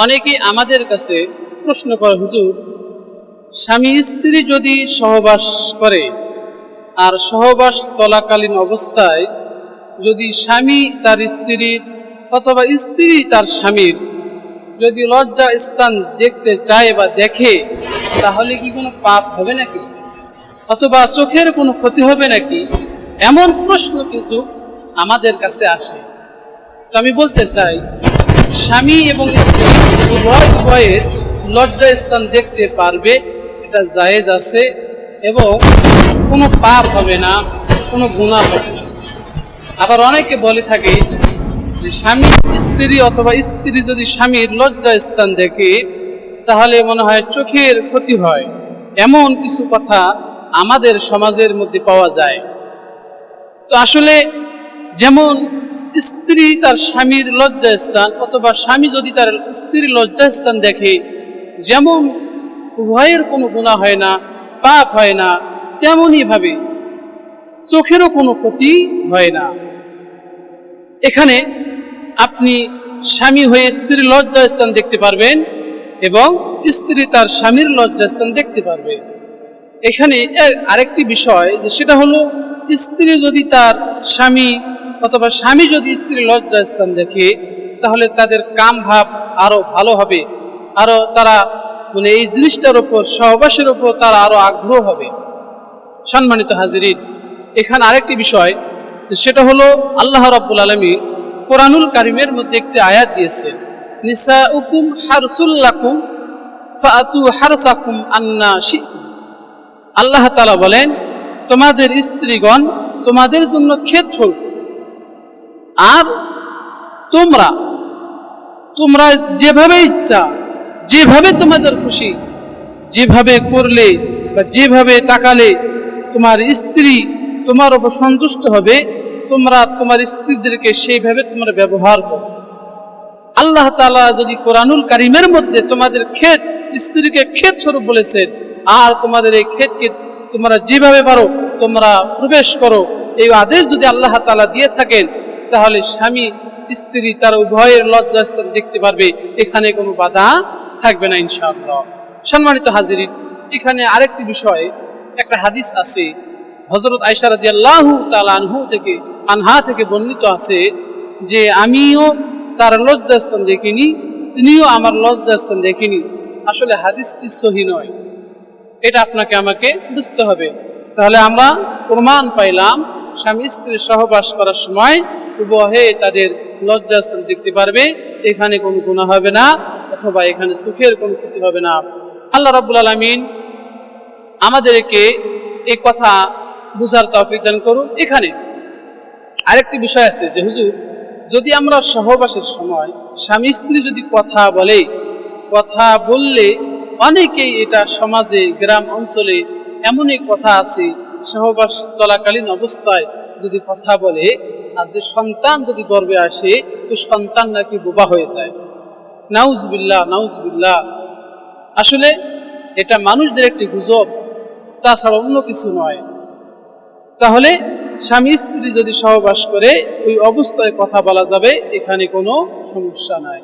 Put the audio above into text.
অনেকেই আমাদের কাছে প্রশ্ন করে, হুজুর, স্বামী স্ত্রী যদি সহবাস করে আর সহবাস চলাকালীন অবস্থায় যদি স্বামী তার স্ত্রীর অথবা স্ত্রী তার স্বামীর যদি লজ্জা স্থান দেখতে চায় বা দেখে, তাহলে কি কোনো পাপ হবে নাকি? অথবা চোখের কোনো ক্ষতি হবে নাকি? এমন প্রশ্ন কিন্তু আমাদের কাছে আসে। তো আমি বলতে চাই স্বামী এবং স্ত্রী উভয় উভয়ের লজ্জা স্থান দেখতে পারবে, এটা জায়েজ আছে এবং কোনো পাপ হবে না, কোনো গুণা হবে না। আবার অনেকে বলে থাকে যে স্বামী স্ত্রী অথবা স্ত্রী যদি স্বামীর লজ্জা স্থান দেখে, তাহলে মনে হয় চোখের ক্ষতি হয়। এমন কিছু কথা আমাদের সমাজের মধ্যে পাওয়া যায়। তো আসলে যেমন স্ত্রী তার স্বামীর লজ্জা স্থান অথবা স্বামী যদি তার স্ত্রীর লজ্জা স্থান দেখে, যেমন উভয়ের কোনো গুণা হয় না, পাপ হয় না, তেমনই ভাবে চোখেরও কোনো ক্ষতি হয় না। এখানে আপনি স্বামী হয়ে স্ত্রীর লজ্জা স্থান দেখতে পারবেন এবং স্ত্রী তার স্বামীর লজ্জা স্থান দেখতে পারবে। এখানে আরেকটি বিষয় যে সেটা হলো, স্ত্রী যদি তার স্বামী অথবা স্বামী যদি স্ত্রীর লজ্জা স্থান দেখে, তাহলে তাদের কাম ভাব আরও ভালো হবে। আরও তারা মানে এই জিনিসটার উপর, সহবাসের উপর তারা আরও আগ্রহ হবে। সম্মানিত হাজিরিন, এখানে আরেকটি বিষয়, সেটা হলো আল্লাহ রাব্বুল আলমী কোরআনুল কারিমের মধ্যে একটি আয়াত দিয়েছেন নিসা উকুম হারসুল্লাকুম ফাতু হারসাকুম আন্না আল্লাহ তালা বলেন, তোমাদের স্ত্রীগণ তোমাদের জন্য ক্ষেত ছড় আর তোমরা তোমরা যেভাবে ইচ্ছা, যেভাবে তোমাদের খুশি, যেভাবে করলে বা যেভাবে তাকালে তোমার স্ত্রী তোমার উপর সন্তুষ্ট হবে, তোমরা তোমার স্ত্রীদেরকে সেইভাবে তোমরা ব্যবহার করো। আল্লাহ তালা যদি কোরআনুল কারিমের মধ্যে তোমাদের ক্ষেত, স্ত্রীকে ক্ষেত স্বরূপ বলেছেন, আর তোমাদের এই ক্ষেতকে তোমরা যেভাবে পারো, তোমরা প্রবেশ করো, এই আদেশ যদি আল্লাহ তালা দিয়ে থাকেন তাহলে স্বামী, স্ত্রী তার উভয়ের লজ্জাস্থান দেখতে পারবে। এখানে কোনো বাধা থাকবে না ইনশাআল্লাহ। সম্মানিত হাজির এখানে আরেকটি বিষয়, একটা হাদিস আছে। হজরত আয়সা রাজি আল্লাহ আনহু থেকে, আনহা থেকে বর্ণিত আছে যে, আমিও তার লজ্জাস্থান দেখিনি, তিনিও আমার লজ্জাস্থান দেখিনি। আসলে হাদিসটি সহি নয়। এটা আপনাকে আমাকে বুঝতে হবে। তাহলে আমরা প্রমাণ পাইলাম স্বামী স্ত্রী সহবাস করার সময় উভয়ে তাদের লজ্জাস্থান দেখতে পারবে, এখানে কোনো গুণা হবে না, অথবা এখানে সুখের কোনো ক্ষতি হবে না। আল্লাহ রাবুল আলমিন আমাদেরকে এই কথা বুঝার তৌফিক দান করুন। এখানে আরেকটি বিষয় আছে যে, হুজুর, যদি আমরা সহবাসের সময় স্বামী স্ত্রী যদি কথা বলে, কথা বললে অনেকেই এটা সমাজে, গ্রাম অঞ্চলে এমনই কথা আছে, সহবাস চলাকালীন অবস্থায় যদি কথা বলে আর যে সন্তান যদি গর্বে আসে, তো সন্তান নাকি বোবা হয়ে যায়। নাউজবিল্লা নাউজবিল্লাহ আসলে এটা মানুষদের একটি গুজব, তাছাড়া অন্য কিছু নয়। তাহলে স্বামী স্ত্রী যদি সহবাস করে, ওই অবস্থায় কথা বলা যাবে, এখানে কোনো সমস্যা নাই।